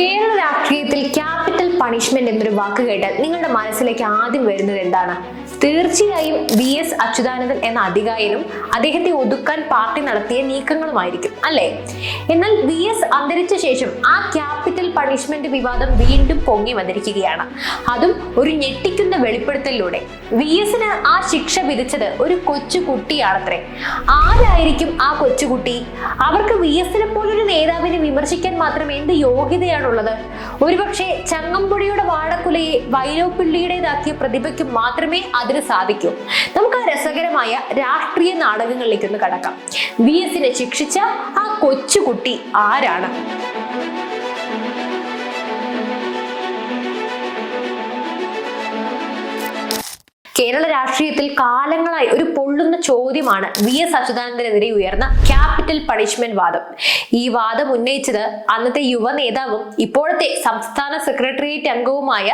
കേരള രാഷ്ട്രീയത്തിൽ capital punishment എന്നൊരു വാക്ക് കേട്ടാൽ നിങ്ങളുടെ മനസ്സിലേക്ക് ആദ്യം വരുന്നത് എന്താണ്? തീർച്ചയായും വി എസ് അച്യുതാനന്ദൻ എന്ന അധികാരിയും അദ്ദേഹത്തെ ഒതുക്കാൻ പാർട്ടി നടത്തിയ നീക്കങ്ങളുമായിരിക്കും അല്ലേ? എന്നാൽ വി എസ് അന്തരിച്ച ശേഷം ആ ക്യാപിറ്റൽ പണിഷ്മെന്റ് വിവാദം വീണ്ടും പൊങ്ങി വന്നിരിക്കുകയാണ്. അതും ഒരു ഞെട്ടിക്കുന്ന വെളിപ്പെടുത്തലിലൂടെ. വി എസിന് ആ ശിക്ഷ വിധിച്ചത് ഒരു കൊച്ചു കുട്ടിയാണത്രേ ആരായിരിക്കും ആ കൊച്ചുകുട്ടി? അവർക്ക് വി എസിനെ പോലൊരു നേതാവിനെ വിമർശിക്കാൻ മാത്രം എന്ത് യോഗ്യതയാണുള്ളത്? ഒരുപക്ഷെ ചങ്ങമ്പുഴയുടെ വാഴക്കുലയെ വൈലോപ്പിള്ളിയുടേതാക്കിയ പ്രതിഭയ്ക്ക് മാത്രമേ അതിന് സാധിക്കൂ. നമുക്ക് ആ രസകരമായ രാഷ്ട്രീയ നാടകങ്ങളിലേക്ക് ഒന്ന് കടക്കാം വി എസിനെ ശിക്ഷിച്ച ആ കൊച്ചുകുട്ടി ആരാണ്? കേരള രാഷ്ട്രീയത്തിൽ കാലങ്ങളായി ഒരു പൊള്ളുന്ന ചോദ്യമാണ് വി എസ് അച്യുതാനന്ദനെതിരെ ഉയർന്ന ക്യാപിറ്റൽ പണിഷ്മെന്റ് വാദം. ഈ വാദം ഉന്നയിച്ചത് അന്നത്തെ യുവ നേതാവും ഇപ്പോഴത്തെ സംസ്ഥാന സെക്രട്ടേറിയറ്റ് അംഗവുമായ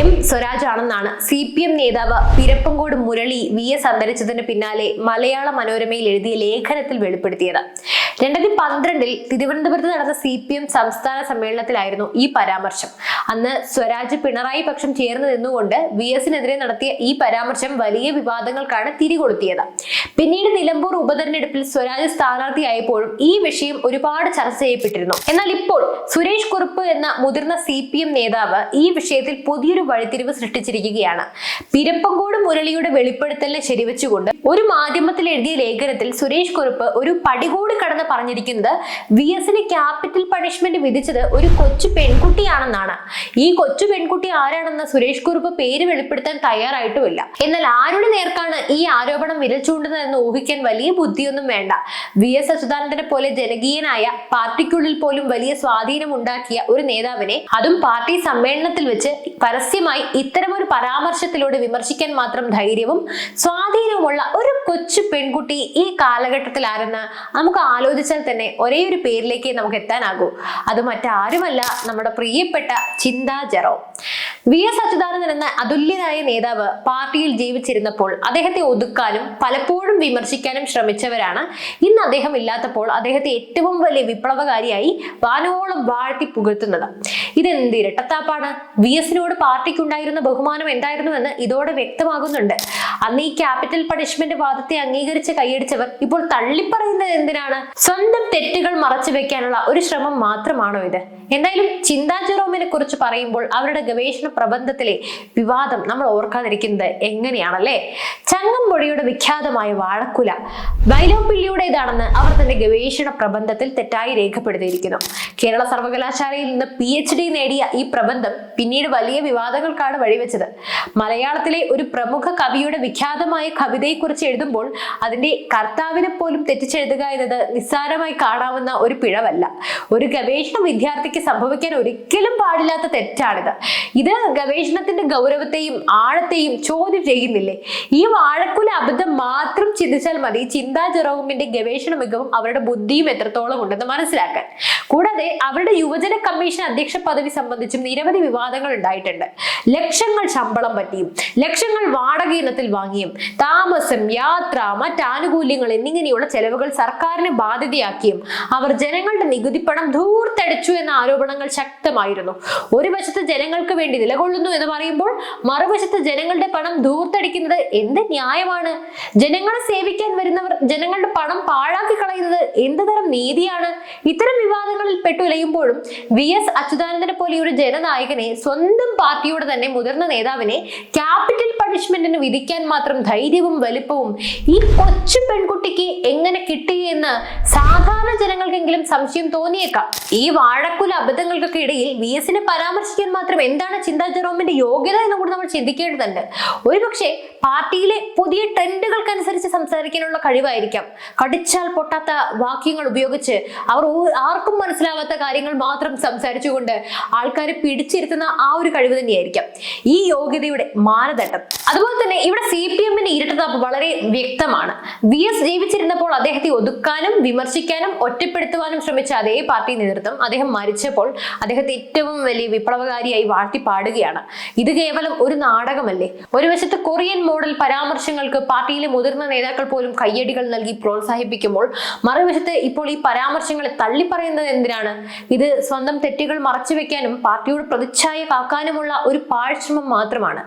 എം സ്വരാജ് ആണെന്നാണ് സി പി എം നേതാവ് പിരപ്പങ്കോട് മുരളി വി എസ് അന്തരിച്ചതിന് പിന്നാലെ മലയാള മനോരമയിൽ എഴുതിയ ലേഖനത്തിൽ വെളിപ്പെടുത്തിയത്. രണ്ടായിരത്തി പന്ത്രണ്ടിൽ തിരുവനന്തപുരത്ത് നടന്ന സി പി എം സംസ്ഥാന സമ്മേളനത്തിലായിരുന്നു ഈ പരാമർശം. അന്ന് സ്വരാജ് പിണറായി പക്ഷം ചേർന്ന് നിന്നുകൊണ്ട് വി എസിനെതിരെ നടത്തിയ ഈ പരാമർശം വലിയ വിവാദങ്ങൾക്കാണ് തിരികൊളുത്തിയത്. പിന്നീട് നിലമ്പൂർ ഉപതെരഞ്ഞെടുപ്പിൽ സ്വരാജ് സ്ഥാനാർത്ഥിയായപ്പോഴും ഈ വിഷയം ഒരുപാട് ചർച്ച ചെയ്യപ്പെട്ടിരുന്നു. എന്നാൽ ഇപ്പോൾ സുരേഷ് കുറുപ്പ് എന്ന മുതിർന്ന സി പി എം നേതാവ് ഈ വിഷയത്തിൽ പുതിയൊരു വഴിത്തിരിവ് സൃഷ്ടിച്ചിരിക്കുകയാണ്. പിരപ്പങ്കോട് മുരളിയുടെ വെളിപ്പെടുത്തലിനെ ശരിവെച്ചുകൊണ്ട് ഒരു മാധ്യമത്തിൽ എഴുതിയ ലേഖനത്തിൽ സുരേഷ് കുറുപ്പ് ഒരു പടികൂടി കടന്ന് പറഞ്ഞിരിക്കുന്നത് വി എസിന് ക്യാപിറ്റൽ പണിഷ്മെന്റ് വിധിച്ചത് ഒരു കൊച്ചു പെൺകുട്ടിയാണെന്നാണ്. ഈ കൊച്ചു പെൺകുട്ടി ആരാണെന്ന് സുരേഷ് കുറുപ്പ് പേര് വെളിപ്പെടുത്താൻ തയ്യാറായിട്ടുമില്ല. എന്നാൽ ആരുടെ നേർക്കാണ് ഈ ആരോപണം വിരൽ ചൂണ്ടുന്നതെന്ന് ഊഹിക്കാൻ വലിയ ബുദ്ധിയൊന്നും വേണ്ട. വി എസ് അച്യുതാനന്ദനെ പോലെ ജനകീയനായ പാർട്ടിക്കുള്ളിൽ പോലും വലിയ സ്വാധീനം ഉണ്ടാക്കിയ ഒരു നേതാവിനെ അതും പാർട്ടി സമ്മേളനത്തിൽ വെച്ച് പരസ്യമായി ഇത്തരമൊരു പരാമർശത്തിലൂടെ വിമർശിക്കാൻ മാത്രം ധൈര്യവും സ്വാധീനവുമുള്ള ഒരു കൊച്ചു പെൺകുട്ടി ഈ കാലഘട്ടത്തിൽ ആരെന്ന് നമുക്ക് ആലോചിച്ചാൽ തന്നെ ഒരേ ഒരു പേരിലേക്ക് നമുക്ക് എത്താനാകൂ. അത് മറ്റാരുമല്ല നമ്മുടെ പ്രിയപ്പെട്ട ചിന്താ ജെറോ. വി എസ് അച്യുതാനന്ദൻ എന്ന അതുല്യനായ നേതാവ് പാർട്ടിയിൽ ജീവിച്ചിരുന്നപ്പോൾ അദ്ദേഹത്തെ ഒതുക്കാനും പലപ്പോഴും വിമർശിക്കാനും ശ്രമിച്ചവരാണ്. ഇന്ന് അദ്ദേഹം ഇല്ലാത്തപ്പോൾ അദ്ദേഹത്തെ ഏറ്റവും വലിയ വിപ്ലവകാരിയായി വാനോളം വാഴ്ത്തി പുകഴ്ത്തുന്നത്. ഇതെന്ത് ഇരട്ടത്താപ്പാണ്? വി എസിനോട് പാർട്ടിക്കുണ്ടായിരുന്ന ബഹുമാനം എന്തായിരുന്നുവെന്ന് ഇതോടെ വ്യക്തമാകുന്നുണ്ട്. അന്ന് ഈ ക്യാപിറ്റൽ പണിഷ്മെന്റ് വാദത്തെ അംഗീകരിച്ച് കൈയടിച്ചവർ ഇപ്പോൾ തള്ളിപ്പറയുന്നത് എന്തിനാണ്? സ്വന്തം തെറ്റുകൾ മറച്ചു വെക്കാനുള്ള ഒരു ശ്രമം മാത്രമാണോ ഇത്? എന്തായാലും ചിന്താ ജെറോമിനെ കുറിച്ച് പറയുമ്പോൾ അവരുടെ ഗവേഷണ പ്രബന്ധത്തിലെ വിവാദം നമ്മൾ ഓർക്കാതിരിക്കുന്നത് എങ്ങനെയാണല്ലേ? ചങ്ങമ്പുഴയുടെ വിഖ്യാതമായ വാഴക്കുല വൈലോപ്പിള്ളിയുടേതാണെന്ന് അവർ തന്റെ ഗവേഷണ പ്രബന്ധത്തിൽ തെറ്റായി രേഖപ്പെടുത്തിയിരിക്കുന്നു. കേരള സർവകലാശാലയിൽ നിന്ന് പി എച്ച് ഡി നേടിയ ഈ പ്രബന്ധം പിന്നീട് വലിയ വിവാദങ്ങൾക്കാണ് വഴിവെച്ചത്. മലയാളത്തിലെ ഒരു പ്രമുഖ കവിയുടെ വിഖ്യാതമായ കവിതയെക്കുറിച്ച് എഴുതുമ്പോൾ അതിന്റെ കർത്താവിനെ പോലും തെറ്റിച്ചെഴുതുക എന്നത് നിസ്സാരമായി കാണാവുന്ന ഒരു പിഴവല്ല. ഒരു ഗവേഷണ വിദ്യാർത്ഥിക്ക് സംഭവിക്കാൻ ഒരിക്കലും പാടില്ലാത്ത തെറ്റാണിത്. ഇത് ഗവേഷണത്തിന്റെ ഗൗരവത്തെയും ആഴത്തെയും ചോദ്യം ചെയ്യുന്നില്ലേ? ഈ വാഴക്കുല അബദ്ധം മാത്രം ചിന്തിച്ചാൽ മതി. ചിന്താ ജെറോമിന്റെ ഗവേഷണ മികവും അവരുടെ ബുദ്ധിയും എത്രത്തോളം ഉണ്ടെന്ന് മനസ്സിലാക്കാൻ. കൂടാതെ അവരുടെ യുവജന കമ്മീഷൻ അധ്യക്ഷ പദവി സംബന്ധിച്ചും നിരവധി വിവാദങ്ങൾ ഉണ്ടായിട്ടുണ്ട്. ലക്ഷങ്ങൾ ശമ്പളം പറ്റിയും ലക്ഷങ്ങൾ വാടക ഇനത്തിൽ വാങ്ങിയും. താമസം യാത്ര മറ്റാനുകൂല്യങ്ങൾ എന്നിങ്ങനെയുള്ള ചെലവുകൾ സർക്കാരിനെ ബാധ്യതയാക്കിയും അവർ ജനങ്ങളുടെ നികുതി പണം ധൂർത്തടിച്ചു എന്ന ആരോപണങ്ങൾ ശക്തമായിരുന്നു. ഒരു വശത്ത് ജനങ്ങൾക്ക് വേണ്ടി നിലകൊള്ളുന്നു എന്ന് പറയുമ്പോൾ മറുവശത്ത് ജനങ്ങളുടെ പണം ധൂർത്തടിക്കുന്നത് എന്ത് ന്യായമാണ്? ജനങ്ങളെ സേവിക്കാൻ വരുന്നവർ ജനങ്ങളുടെ പണം പാഴാക്കി കളയുന്നത് എന്ത് തരം നീതിയാണ്? ഇത്തരം വിവാദങ്ങളിൽ പെട്ടുലയുമ്പോഴും വി എസ് അച്യുതാനന്ദനെ പോലെ ഒരു ജനനായകനെ സ്വന്തം പാർട്ടിയുടെ തന്നെ മുതിർന്ന നേതാവിനെ ക്യാപിറ്റൽ പണിഷ്മെന്റിന് വിധിക്കാൻ മാത്രം ധൈര്യവും വലിപ്പവും ഈ കൊച്ചു പെൺകുട്ടിക്ക് എങ്ങനെ കിട്ടി കിട്ടിയെന്ന് സാധാരണ ജനങ്ങൾക്കെങ്കിലും സംശയം തോന്നിയേക്കാം. ഈ വാഴക്കുല അബദ്ധങ്ങൾക്കൊക്കെ ഇടയിൽ വി എസിനെ പരാമർശിക്കാൻ മാത്രം എന്താണ് ചിന്താ ജെറോമിന്റെ യോഗ്യത എന്ന് കൂടി നമ്മൾ ചിന്തിക്കേണ്ടതുണ്ട്. ഒരുപക്ഷെ പാർട്ടിയിലെ പുതിയ ട്രെൻഡുകൾക്കനുസരിച്ച് സംസാരിക്കാനുള്ള കഴിവായിരിക്കാം. കടിച്ചാൽ പൊട്ടാത്ത വാക്യങ്ങൾ ഉപയോഗിച്ച് അവർ ആർക്കും മനസ്സിലാവാത്ത കാര്യങ്ങൾ മാത്രം സംസാരിച്ചുകൊണ്ട് ആൾക്കാരെ പിടിച്ചിരുത്തുന്ന ആ ഒരു കഴിവ് തന്നെയായിരിക്കാം. ഈ യോഗ്യതയുടെ മാനദണ്ഡം. അതുപോലെ തന്നെ ഇവിടെ സി പി എമ്മിന്റെ ഇരട്ടതാപ്പ് വളരെ വ്യക്തമാണ്. വി എസ് ജീവിച്ചിരുന്നപ്പോൾ അദ്ദേഹത്തെ ഒതുക്കാനും വിമർശിക്കാനും ഒറ്റപ്പെടുത്തുവാനും ശ്രമിച്ച അതേ പാർട്ടി നേതൃത്വം അദ്ദേഹം മരിച്ചപ്പോൾ അദ്ദേഹത്തെ ഏറ്റവും വലിയ വിപ്ലവകാരിയായി വാഴ്ത്തി പാടുകയാണ്. ഇത് കേവലം ഒരു നാടകമല്ലേ? ഒരു വശത്ത് കൊറിയൻ മോഡൽ പരാമർശങ്ങൾക്ക് പാർട്ടിയിലെ മുതിർന്ന നേതാക്കൾ പോലും കയ്യടികൾ നൽകി പ്രോത്സാഹിപ്പിക്കുമ്പോൾ മറുവശത്ത് ഇപ്പോൾ ഈ പരാമർശങ്ങളെ തള്ളിപ്പറയുന്നത് എന്തിനാണ്? ഇത് സ്വന്തം തെറ്റുകൾ മറച്ചുവെക്കാനും പാർട്ടിയോട് പ്രതിച്ഛായ കാക്കാനുമുള്ള ഒരു പാഴ്ശ്രമം മാത്രമാണ്.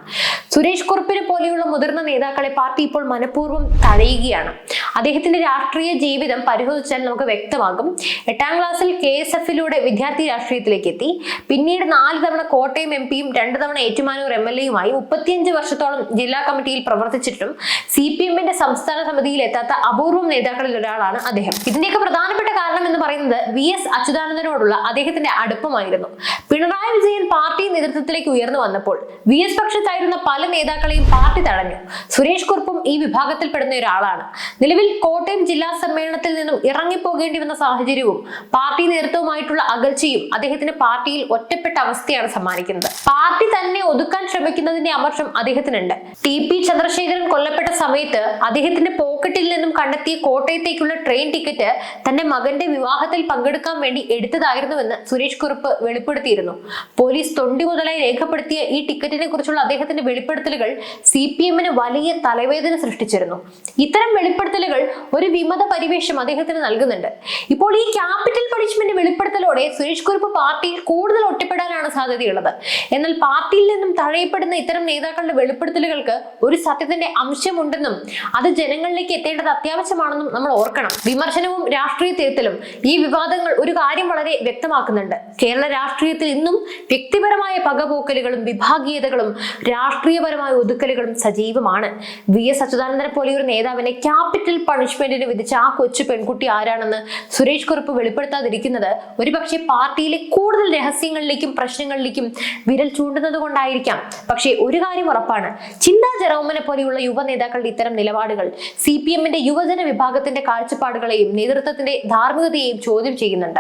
സുരേഷ് കുറുപ്പിനെ പോലെയുള്ള മുതിർന്ന നേതാക്കളെ പാർട്ടി ഇപ്പോൾ മനഃപൂർവം തഴയുകയാണ് അദ്ദേഹത്തിന്റെ രാഷ്ട്രീയ ജീവിതം പരിശോധിച്ചാൽ നമുക്ക് വ്യക്തമാകും. എട്ടാം ക്ലാസ്സിൽ കെ എസ് എഫിലൂടെ വിദ്യാർത്ഥി രാഷ്ട്രീയത്തിലേക്ക് എത്തി. പിന്നീട് നാല് തവണ കോട്ടയം എം പിയും രണ്ട് തവണ ഏറ്റുമാനൂർ എം എൽ എയുമായി. മുപ്പത്തിയഞ്ച് വർഷത്തോളം ജില്ലാ കമ്മിറ്റിയിൽ പ്രവർത്തിച്ചിട്ടും സി പി എമ്മിന്റെ സംസ്ഥാന സമിതിയിൽ എത്താത്ത അപൂർവം നേതാക്കളിൽ ഒരാളാണ് അദ്ദേഹം. ഇതിന്റെയൊക്കെ പ്രധാനപ്പെട്ട കാരണം എന്ന് പറയുന്നത് വി എസ് അച്യുതാനന്ദനോടുള്ള അദ്ദേഹത്തിന്റെ അടുപ്പമായിരുന്നു. പിണറായി വിജയൻ പാർട്ടി നേതൃത്വത്തിലേക്ക് ഉയർന്നു വന്നപ്പോൾ വി എസ് പക്ഷത്തായിരുന്ന പല നേതാക്കളെയും പാർട്ടി തടഞ്ഞു. സുരേഷ് കുറുപ്പും ഈ വിഭാഗത്തിൽപ്പെടുന്ന ഒരാളാണ്. നിലവിൽ കോട്ടയം ജില്ലാ സമ്മേളനത്തിൽ നിന്നും ഇറങ്ങിപ്പോകേണ്ടി വന്ന സാഹചര്യവും പാർട്ടി നേതൃത്വവുമായിട്ടുള്ള അകൽച്ചയും അദ്ദേഹത്തിന് പാർട്ടിയിൽ ഒറ്റപ്പെട്ട അവസ്ഥയാണ് സമ്മാനിക്കുന്നത്. പാർട്ടി തന്നെ ഒതുക്കാൻ ശ്രമിക്കുന്നതിന്റെ അമർഷം അദ്ദേഹത്തിനുണ്ട്. ടി പി ചന്ദ്രശേഖരൻ കൊല്ലപ്പെട്ട സമയത്ത് അദ്ദേഹത്തിന്റെ പോക്കറ്റിൽ നിന്നും കണ്ടെത്തിയ കോട്ടയത്തേക്കുള്ള ട്രെയിൻ ടിക്കറ്റ് തന്റെ മകന്റെ വിവാഹത്തിൽ പങ്കെടുക്കാൻ വേണ്ടി എടുത്തതായിരുന്നുവെന്ന് സുരേഷ് കുറുപ്പ് വെളിപ്പെടുത്തിയിരുന്നു. പോലീസ് തൊണ്ടി മുതലായി രേഖപ്പെടുത്തിയ ഈ ടിക്കറ്റിനെ കുറിച്ചുള്ള അദ്ദേഹത്തിന്റെ വെളിപ്പെടുത്തലുകൾ സി പി എമ്മിന് വലിയ തലവേദന സൃഷ്ടിച്ചിരുന്നു. ഇത്തരം വെളിപ്പെടുത്തലുകൾ ഒരു വിമത പരിവേഷം അദ്ദേഹത്തിന് നൽകുന്നുണ്ട്. ഇപ്പോൾ ഈ ക്യാപിറ്റൽ പണിഷ്മെന്റ് വെളിപ്പെടുത്തലോടെ സുരേഷ് കുറുപ്പ് പാർട്ടിയിൽ കൂടുതൽ ഒറ്റപ്പെടാനാണ് സാധ്യതയുള്ളത്. എന്നാൽ പാർട്ടിയിൽ നിന്നും തഴയപ്പെടുന്ന ഇത്തരം നേതാക്കളുടെ വെളിപ്പെടുത്തലുകൾക്ക് ഒരു സത്യത്തിന്റെ അംശമുണ്ടെന്നും അത് ജനങ്ങളിലേക്ക് എത്തേണ്ടത് അത്യാവശ്യമാണെന്നും നമ്മൾ ഓർക്കണം. വിമർശനവും രാഷ്ട്രീയ തിരുത്തലും ഈ വിവാദങ്ങൾ ഒരു കാര്യം വളരെ വ്യക്തമാക്കുന്നുണ്ട്. കേരള രാഷ്ട്രീയത്തിൽ ഇന്നും വ്യക്തിപരമായ പകപോക്കലുകളും വിഭാഗീയതകളും രാഷ്ട്രീയപരമായ ഒതുക്കലുകളും സജീവമാണ്. വി. എസ്. അച്യുതാനന്ദനെ പോലെ ഒരു നേതാവിനെ ക്യാപിറ്റൽ പണിഷ്മെന്റിന് വിധിച്ച ആ കൊച്ചു പെൺകുട്ടി ആരാണെന്ന് സുരേഷ് കുറുപ്പ് വെളിപ്പെടുത്താതിരിക്കുന്നത് ഒരുപക്ഷെ പാർട്ടിയിലെ കൂടുതൽ രഹസ്യങ്ങളിലേക്കും പ്രശ്നങ്ങളിലേക്കും വിരൽ ചൂണ്ടുന്നത് കൊണ്ടായിരിക്കാം. പക്ഷേ ഒരു കാര്യം ഉറപ്പാണ്. ചിന്താ ജെറോമിനെ പോലെയുള്ള യുവ നേതാക്കളുടെ ഇത്തരം നിലപാടുകൾ സി പി എമ്മിന്റെ യുവജന വിഭാഗത്തിന്റെ കാഴ്ചപ്പാടുകളെയും നേതൃത്വത്തിന്റെ ധാർമ്മികതയെയും ചോദ്യം ചെയ്യുന്നുണ്ട്.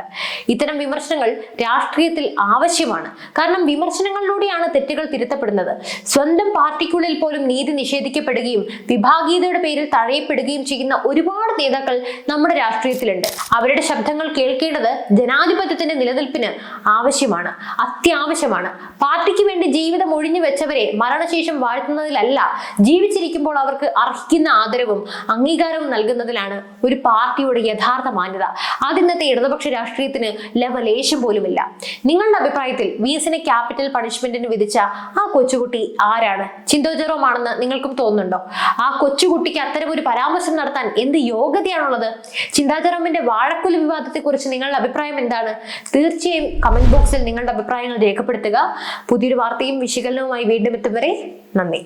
ഇത്തരം വിമർശനങ്ങൾ രാഷ്ട്രീയത്തിൽ ആവശ്യമാണ്. കാരണം വിമർശനങ്ങളിലൂടെയാണ് തെറ്റുകൾ തിരുത്തപ്പെടുന്നത്. സ്വന്തം പാർട്ടിക്കുള്ളിൽ പോലും നീതി നിഷേധിക്കപ്പെടുകയും വിഭാഗീയതയുടെ പേരിൽ തഴയപ്പെടുകയും ചെയ്യുന്ന ഒരുപാട് നേതാക്കൾ നമ്മുടെ രാഷ്ട്രീയത്തിലുണ്ട്. അവരുടെ ശബ്ദങ്ങൾ കേൾക്കേണ്ടത് ജനാധിപത്യത്തിന്റെ നിലനിൽപ്പിന് ആവശ്യമാണ് അത്യാവശ്യമാണ്. പാർട്ടിക്ക് വേണ്ടി ജീവിതം ഒഴിഞ്ഞു വെച്ചവരെ മരണശേഷം വാഴ്ത്തുന്നതിലല്ല ജീവിച്ചിരിക്കുമ്പോൾ അവർക്ക് അർഹിക്കുന്ന ആദരവും അംഗീകാരവും നൽകുന്നതിലാണ് ഒരു പാർട്ടിയുടെ യഥാർത്ഥ മാന്യത. അതിന്നത്തെ ഇടതുപക്ഷ രാഷ്ട്രീയത്തിന് ലവലേശം പോലുമില്ല. നിങ്ങളുടെ അഭിപ്രായത്തിൽ വി എസിനെ ക്യാപിറ്റൽ പണിഷ്മെന്റിന് വിധിച്ച ആ കൊച്ചുകുട്ടി ആരാണ്? ചിന്തോജറോം ആണെന്ന് നിങ്ങൾക്കും തോന്നുന്നുണ്ടോ? ആ കൊച്ചുകുട്ടിക്ക് അത്തരം ഒരു പരാമർശം നടത്താൻ എന്ത് യോഗ്യതയാണുള്ളത്? ചിന്താജറോമിന്റെ വാഴക്കുല വിവാദത്തെക്കുറിച്ച് കുറിച്ച് നിങ്ങളുടെ അഭിപ്രായം എന്താണ്? തീർച്ചയായും കമന്റ് ബോക്സിൽ നിങ്ങളുടെ അഭിപ്രായങ്ങൾ രേഖപ്പെടുത്തുക. പുതിയൊരു വാർത്തയും വിശകലനവുമായി വീണ്ടും എത്തും നന്ദി.